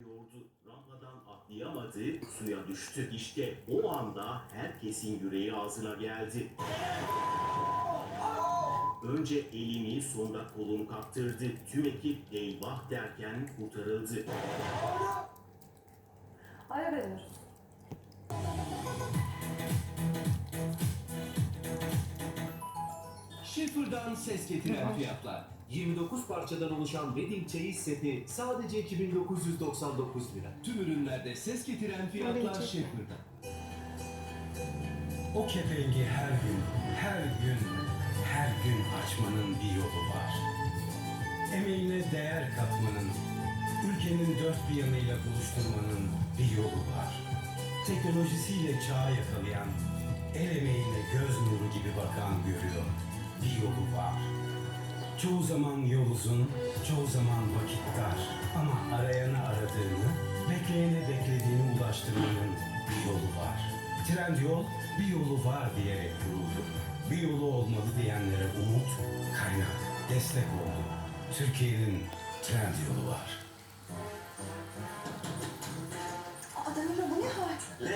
Yordu. Rampadan atlayamadı, suya düştü. İşte o anda herkesin yüreği ağzına geldi. Önce elini sonra kolunu kaptırdı. Tüm ekip eyvah derken kurtarıldı. Ara veriyoruz. Schiffer'dan ses getiren fiyatlar. 29 parçadan oluşan wedding çeyiz seti sadece 2999 lira. Tüm ürünlerde ses getiren fiyatlar Schiffer'dan. O kepengi her gün, her gün, her gün açmanın bir yolu var. Emeğine değer katmanın, ülkenin dört bir yanıyla buluşturmanın bir yolu var. Teknolojisiyle çağı yakalayan, el emeğine göz nuru gibi Çoğu zaman yol uzun, çoğu zaman vakit dar. Ama arayana aradığını, bekleyene beklediğini ulaştırmanın bir yolu var. Trend yol bir yolu var diyerek kuruldu. Bir yolu olmalı diyenlere umut, kaynak, destek oldu. Türkiye'nin trend yolu var. Adana'da bu ne hal?